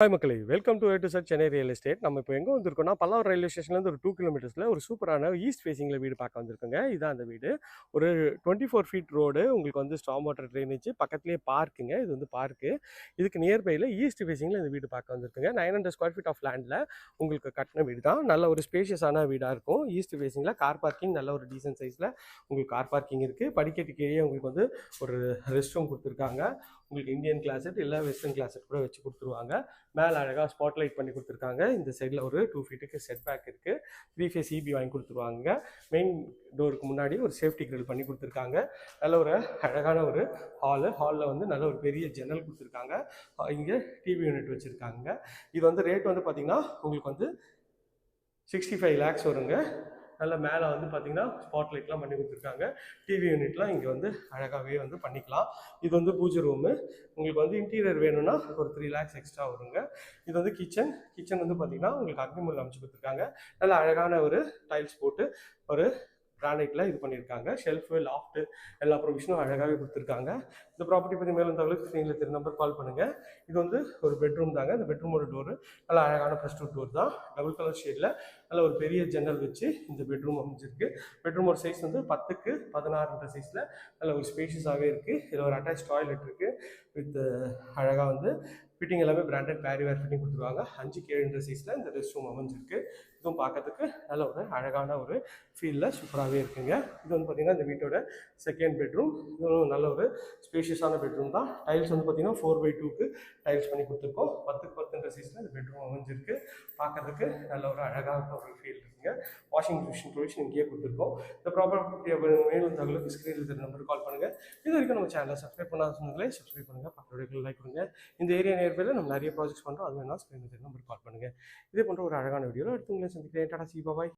Hi மக்களே. Welcome to to sir Chennai real estate நம்ம இப்போ எங்கே வந்திருக்கோம்னா பல்லாவரம் ரயில்வே ஸ்டேஷன்லேருந்து ஒரு டூ கிலோமீட்டர்ஸில் ஒரு சூப்பரான ஈஸ்ட் ஃபேஸிங்கில் வீடு பார்க்க வந்திருக்கோங்க. இதான் அந்த வீடு. ஒரு டுவெண்ட்டி ஃபோர் ஃபீட் ரோடு உங்களுக்கு வந்து ஸ்டாம் வாட்டர் ட்ரைனேஜ் பக்கத்துலேயே பார்க்குங்க இது வந்து பார்க்கு இதுக்கு நியர்பையில் ஈஸ்ட் ஃபேஸிங்கில் இந்த வீடு பார்க்க வந்திருக்குங்க. Nine hundred square feet of லேண்டில் உங்களுக்கு கட்டின வீடு தான். நல்ல ஒரு ஸ்பேஷியஸான வீடாக இருக்கும். ஈஸ்ட் ஃபேஸிங்கில் கார் பார்க்கிங் நல்ல ஒரு டீசன்ட் சைஸில் உங்களுக்கு கார் பார்க்கிங் இருக்குது படிக்கட்டு கீழே உங்களுக்கு வந்து ஒரு ரெஸ்ட் ரூம் கொடுத்துருக்காங்க. உங்களுக்கு இந்தியன் கிளாஸட் இல்லை வெஸ்டர்ன் கிளாஸட் கூட வச்சு கொடுத்துருவாங்க. மேலே அழகாக ஸ்பாட்லைட் பண்ணி கொடுத்துருக்காங்க. இந்த சைடில் ஒரு டூ ஃபீட்டுக்கு செட் பேக் இருக்குது த்ரீ ஃபேஸ் இபி வாங்கி கொடுத்துருவாங்க. மெயின் டோருக்கு முன்னாடி ஒரு சேஃப்டி கிரில் பண்ணி கொடுத்துருக்காங்க. நல்ல ஒரு அழகான ஒரு ஹாலு ஹாலில் வந்து நல்ல ஒரு பெரிய ஜன்னல் கொடுத்துருக்காங்க. இங்கே டிவி யூனிட் வச்சுருக்காங்க. இது வந்து ரேட் வந்து பார்த்திங்கன்னா உங்களுக்கு வந்து சிக்ஸ்டி ஃபைவ் லேக்ஸ் வருங்க. நல்ல மேலே வந்து பார்த்தீங்கன்னா ஸ்பாட் லைட்லாம் பண்ணி கொடுத்துருக்காங்க. டிவி யூனிட்லாம் இங்கே வந்து அழகாகவே வந்து பண்ணிக்கலாம். இது வந்து பூஜை ரூமு உங்களுக்கு வந்து இன்டீரியர் வேணும்னா ஒரு த்ரீ லேக்ஸ் எக்ஸ்ட்ரா வருங்க. இது வந்து கிச்சன் கிச்சன் வந்து பார்த்தீங்கன்னா உங்களுக்கு அக்னிமுல் அமைச்சு கொடுத்துருக்காங்க. நல்ல அழகான ஒரு டைல்ஸ் போட்டு ஒரு கிரானைட்டில் இது பண்ணியிருக்காங்க ஷெல்ஃபு லாஃப்ட்டு எல்லா ப்ரொவிஷனும் அழகாகவே கொடுத்துருக்காங்க. இந்த ப்ராப்பர்ட்டி பற்றி மேலும் தகவலுக்கு ஸ்க்ரீனில் திரு நம்பர் கால் பண்ணுங்கள் இது வந்து ஒரு பெட்ரூம் தாங்க. இந்த பெட்ரூமோட டோரு நல்லா அழகான ப்ளஸ் டூ டோர் தான். டபுள் கலர் ஷேடில் நல்ல ஒரு பெரிய ஜன்னல் வச்சு இந்த பெட்ரூம் அமைஞ்சிருக்கு. பெட்ரூமோட சைஸ் வந்து பத்துக்கு பதினாறுன்ற சைஸில் நல்ல ஒரு ஸ்பேஷியஸாகவே இருக்குது இதில் ஒரு அட்டாச் டாய்லெட் இருக்குது வித் அழகாக வந்து ஃபிட்டிங் எல்லாமே பிராண்டட் பேரி வேர் ஃபிட்டிங் கொடுத்துருவாங்க. அஞ்சு ஏழுன்ற சைஸில் இந்த ரெஸ்ட் ரூம் அமைஞ்சிருக்கு. இதுவும் பார்க்கறதுக்கு நல்ல ஒரு அழகான ஒரு ஃபீலில் சூப்பராகவே இருக்குங்க. இது வந்து பார்த்திங்கன்னா இந்த வீட்டோட செகண்ட் பெட்ரூம் இதுவும் நல்ல ஒரு ஸ்பேஷியஸான பெட்ரூம் தான். டைல்ஸ் வந்து பார்த்திங்கன்னா ஃபோர் பை டூக்கு டைல்ஸ் பண்ணி கொடுத்துருக்கோம். பத்துக்கு பத்துன்ற சைஸில் இந்த பெட்ரூம் அமைஞ்சிருக்கு. பார்க்கறதுக்கு நல்ல ஒரு அழகான ஒரு ஃபீல் இருக்குங்க. வாஷிங் மிஷின் ப்ரொவிஷன் இங்கேயே கொடுத்துருக்கோம். இந்த ப்ராப்பர்ட்டி மேலும் தகவலுக்கு ஸ்க்ரீனில் இருக்கிற நம்பருக்கு கால் பண்ணுங்கள் இது வரைக்கும் நம்ம சேனலை சப்ஸ்கிரைப் பண்ணாத சொன்னங்களே சப்ஸ்கிரைப் பண்ணுங்கள் பக்கத்துடைய லைக் பண்ணுங்கள் இந்த ஏரியா நேர்பையில் நம்ம நிறைய ப்ராஜெக்ட்ஸ் பண்ணுறோம் அது வேணால் ஸ்க்ரீனில் இருக்கிற நம்பருக்கு கால் பண்ணுங்கள் இதே போன்ற ஒரு அழகான வீடியோவில் அடுத்து உங்களை சந்திக்கிறேன். டாடா சி பாய்